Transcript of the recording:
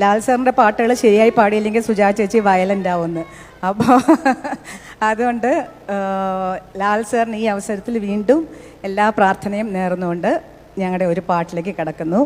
ലാൽ സാറിന്റെ പാട്ടുകൾ ശരിയായി പാടിയില്ലെങ്കിൽ സുജാ ചേച്ചി വയലന്റ് ആവുമെന്ന് അപ്പോൾ അതുകൊണ്ട് ലാൽ സാറിന് ഈ അവസരത്തിൽ വീണ്ടും എല്ലാ പ്രാർത്ഥനയും നേർന്നുകൊണ്ട് ഞങ്ങളുടെ ഒരു പാട്ടിലേക്ക് കിടക്കുന്നു.